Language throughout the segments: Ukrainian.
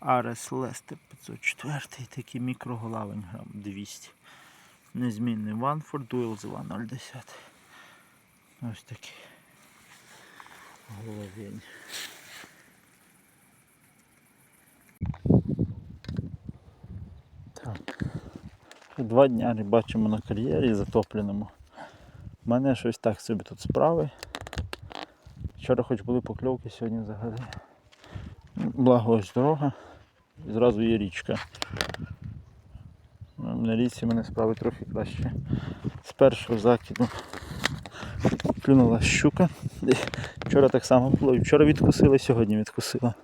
Арес Лестер 504, такий мікроголавень грам 200. Незмінний Ванфорд Дуел з 010. Ось такий головень. Так. Два дня рибачимо на кар'єрі затопленому. У мене щось так собі тут справи. Вчора хоч були покльовки, сьогодні взагалі. Благо дорога. І зразу є річка. Ну, На річці мене справи трохи краще. З першого закиду клюнула щука. Вчора так само було. І Вчора відкусила, і сьогодні відкусила.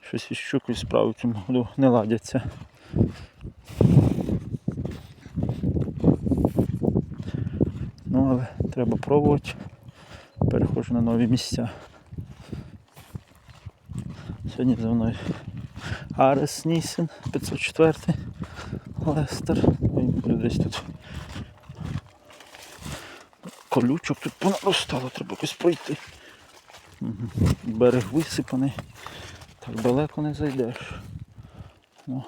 Щось із щукою справи цьому году не ладяться. Ну, але треба пробувати. Переходжу на нові місця. Сьогодні за мною Арес Нісен 504 Лестер. Він десь тут. Колючок тут понаростало, треба якось пройти. Берег висипаний. Так далеко не зайдеш. Ну.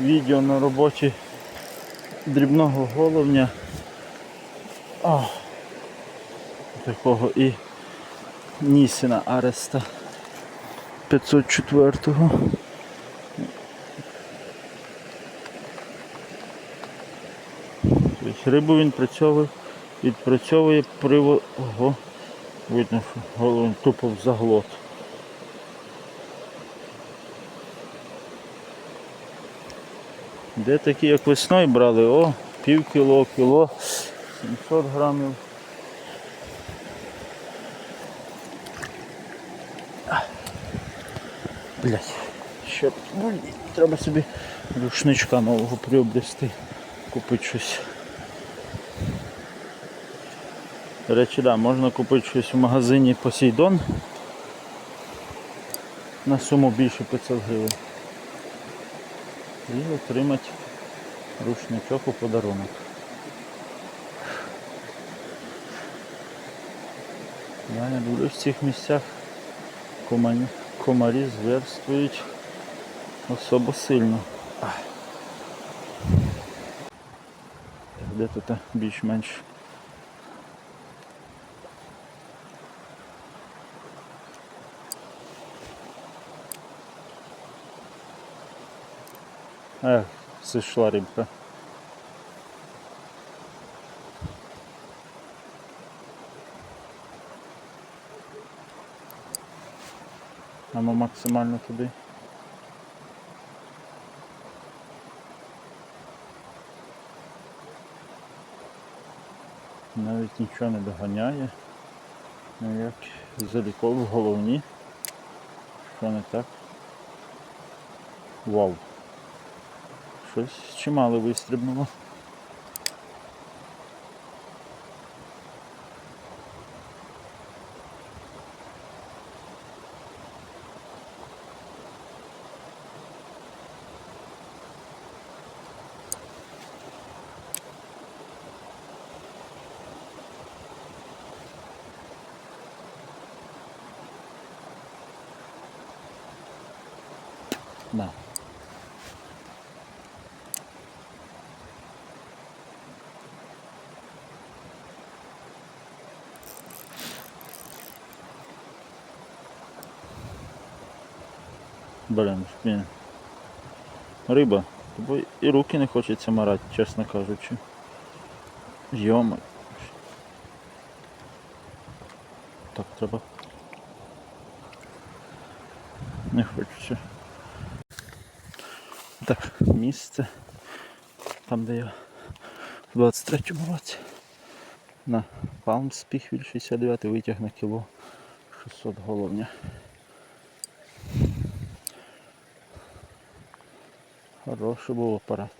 Відео на роботі дрібного головня. А, такого і Нісіна Ареста 504-го. Тобто рибу він працьовує, відпрацьовує приво... Ого, видно, що головень тупо в заглот. Де такі, як весною брали, о, пів кіло, кіло, 700 грамів. Блять, ще блін, треба собі рушничка нового приобрести, купити щось. До речі, да, можна купити щось в магазині Посейдон на суму більше 500 гривень. І отримати рушничок у подарунок. Я не люблю в цих місцях комарі, комарі зверствують особо сильно. Де тут більш-менш Ех, зійшла рибка. Ану максимально туди. Навіть нічого не доганяє. Ну як заліков в головні. Що не так? Вау. Щось чимало вистрибнуло. Да. Блін, блін. Риба. Тобі і руки не хочеться марати, чесно кажучи. Йома. Так, треба. Не хочеться. Так, місце. Там, де я в 23-му році на Spichвіль 69 витяг на кіло 600 головня. Хороший був апарат.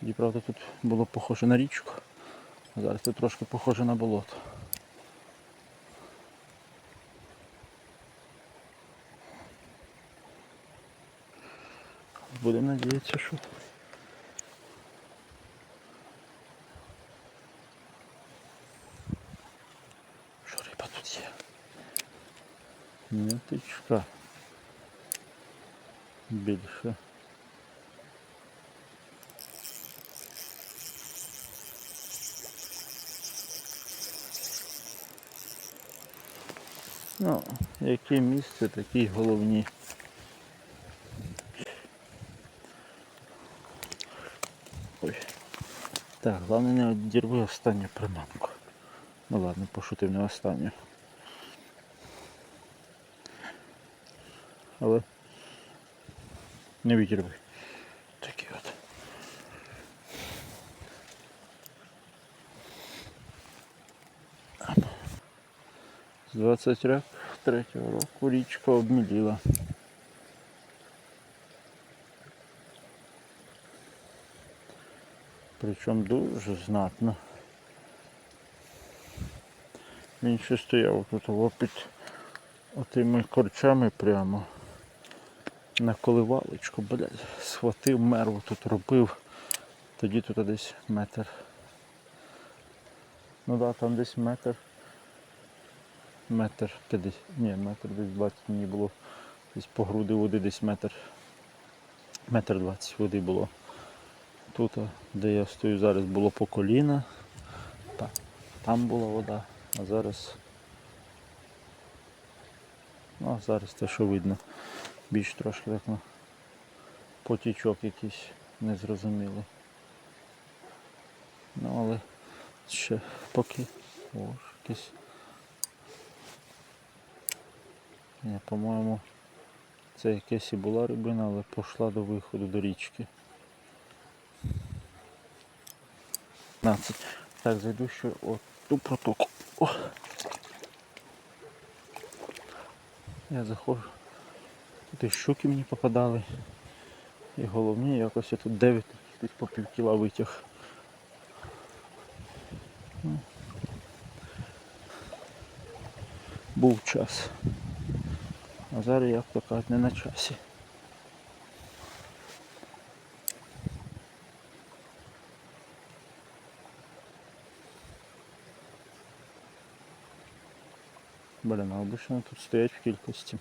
Тоді, правда, тут було похоже на річку, а зараз тут трошки похоже на болото. Будемо надіятися, що є. Ниточка. Більше. Ну, яке місце, такі головні. Ой. Так, головне не одірви останню приманку. Ну ладно, пошутив не останню. Але не відірви. Такі от. З 23 року річка обміліла. Причому дуже знатно. Він ще стояв тут о, під отими корчами прямо на коливалочку, блядь, схватив мерву тут робив. Тоді тут десь метр. Ну да, там десь метр. Метр 50. Ні, метр десь 20 мені було. Десь по груди води десь метр. Метр 20 води було. Тут, де я стою зараз, було по коліна. Та- Там була вода, а зараз. Ну, а зараз те, що видно. Більш трошки так на потічок якийсь незрозумілий. Ну але ще поки. О, якийсь. Ні, по-моєму, це якась і була рибина, але пішла до виходу до річки. 15. Так, зайду ще от ту протоку. О. Я заходжу. Тут і щуки мені попадали. І головні якось я тут 9 десь по пів кіла витяг. Ну. Був час. А зараз, як то кажуть, не на часі. Блин, а обычно тут стоять в кількості.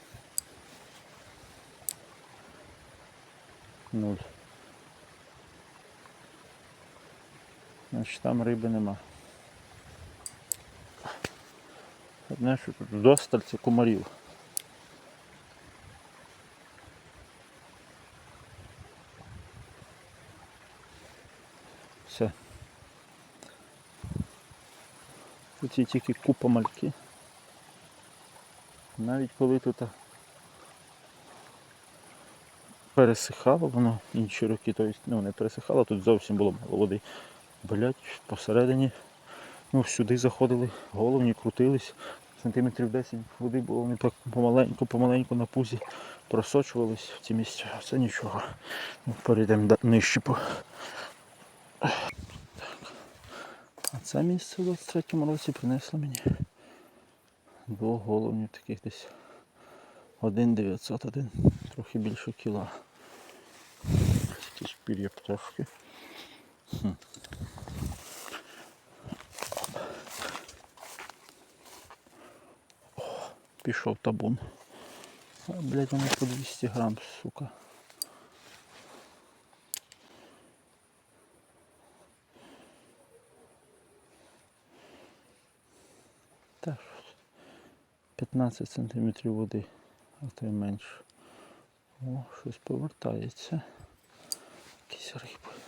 Нуль. Значить там риби нема. Одне, що тут досталь це комарів. Все. Тут є тільки купа мальки. Навіть коли тут пересихало воно інші роки, тобто ну, не пересихало, тут зовсім було мало води. Блять, посередині ну, сюди заходили, головні крутились, сантиметрів 10 води було, вони так помаленьку, помаленьку на пузі просочувались в ці місця. Це нічого. Ну, Перейдемо нижче по. Так. А це місце в 23-му році принесло мені двох головнів таких десь 1 900, один трохи більше кіла. Якісь пір'я пташки. О, пішов табун. А, блядь, воно по 200 грам, сука. 15 сантиметрів води, а то й менше. О, щось повертається. Якісь риби.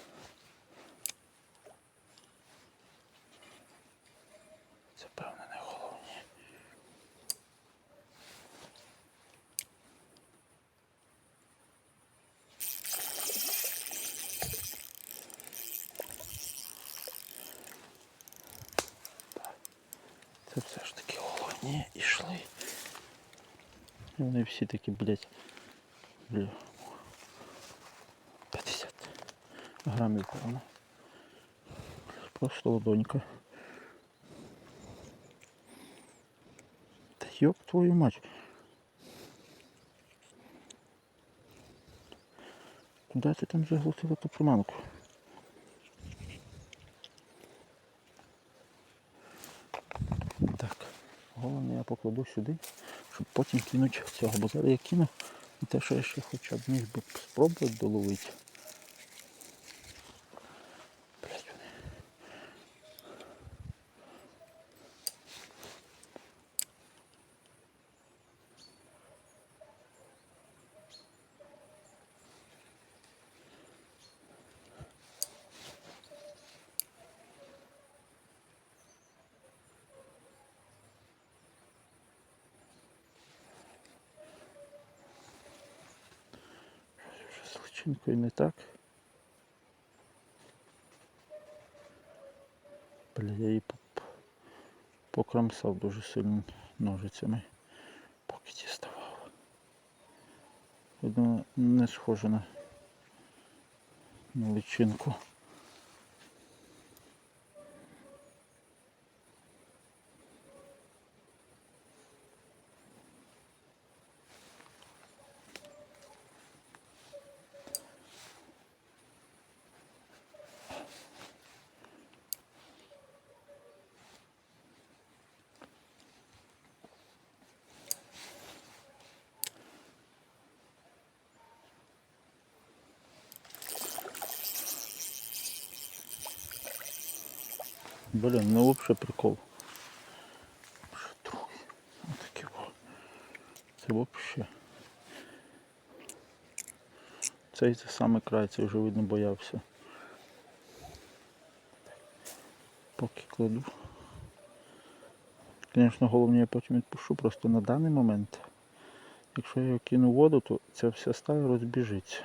Це певно не головні. Це все ж таки головні. І вони всі такі, блядь, бля. 50 грамів, певно. Просто ладонька. Та ёб твою мать. Куда ти там заглотила ту приманку? Так. Головне я покладу сюди, щоб потім кинути цього. Бо зараз я кину те, що я ще хоча б міг би спробувати доловити. Блять, вони. З не так. Бля, я її покромсав дуже сильно ножицями, поки діставав. Видно, не схоже на, на личинку. Блін, ну взагалі прикол. Що? Отакі во. Це взагалі. Цей це саме край, це вже видно боявся. Поки кладу. Звісно, головне я потім відпущу, просто на даний момент. Якщо я кину воду, то ця вся стая розбіжиться.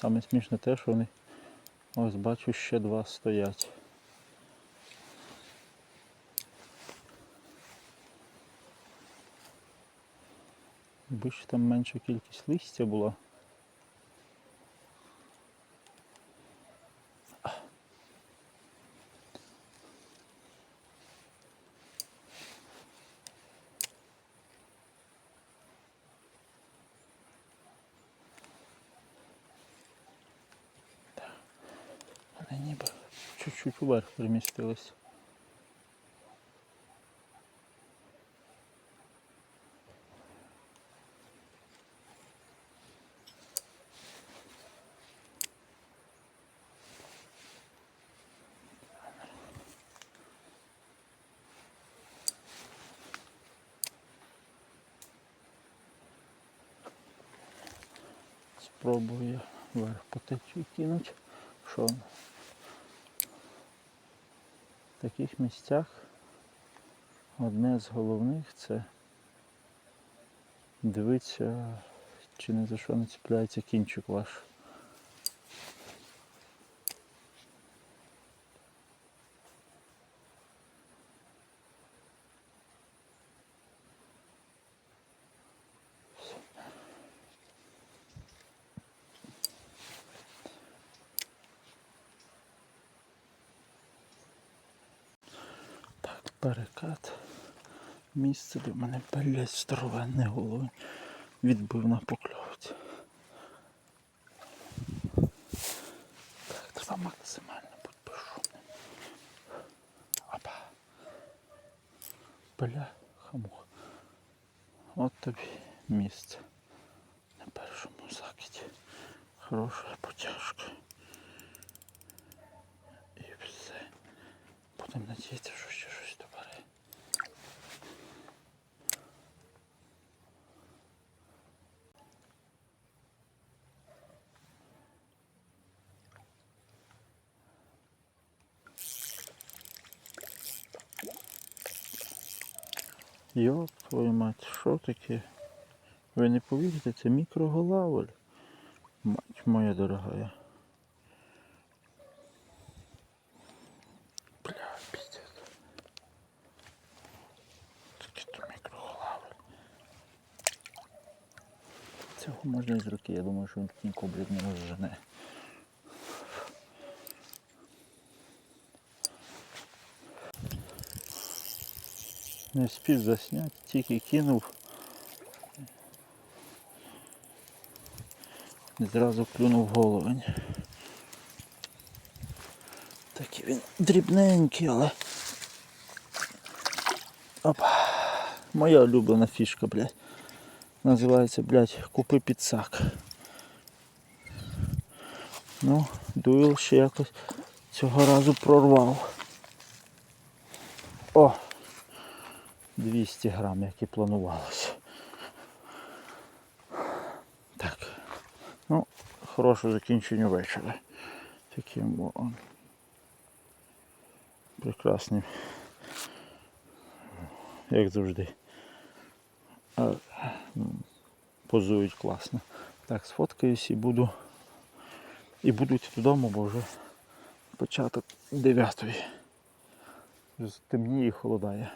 Саме смішне те, що вони ось бачу ще два стоять. Якби ще там менша кількість листя була. Чуть-чуть вверх перемістились. Спробую вверх по течії кинуть. Що в таких місцях одне з головних це дивитися, чи не за що не цепляється кінчик ваш. Перекат. Місце, де в мене блять здоровенне голови відбив на покльовці. Так, треба максимально бути безшумним. Опа. Бля, хамух. От тобі місце. На першому закиді. Хороша потяжка. І все. Будемо надіятися, що ще щось добере. Йоп, твою мать, що таке? Ви не повірите, це мікроголавль. Мать моя дорогая. Бля, пиздец. Таке то мікроголавль. Цього можна із руки, я думаю, що він такий коблік не розжене. Не спів засняти, тільки кинув. І зразу клюнув головень. Такий він дрібненький, але. Опа. Моя улюблена фішка, блядь. Називається, блядь, купи підсак. Ну, дуйл ще якось цього разу прорвав. О! 200 грам, як і планувалося. Так. Ну, хороше закінчення вечора. Таким он. Прекрасним. Як завжди. Позують класно. Так, сфоткаюсь і буду. І буду йти додому, бо вже початок 9. Темніє і холодає.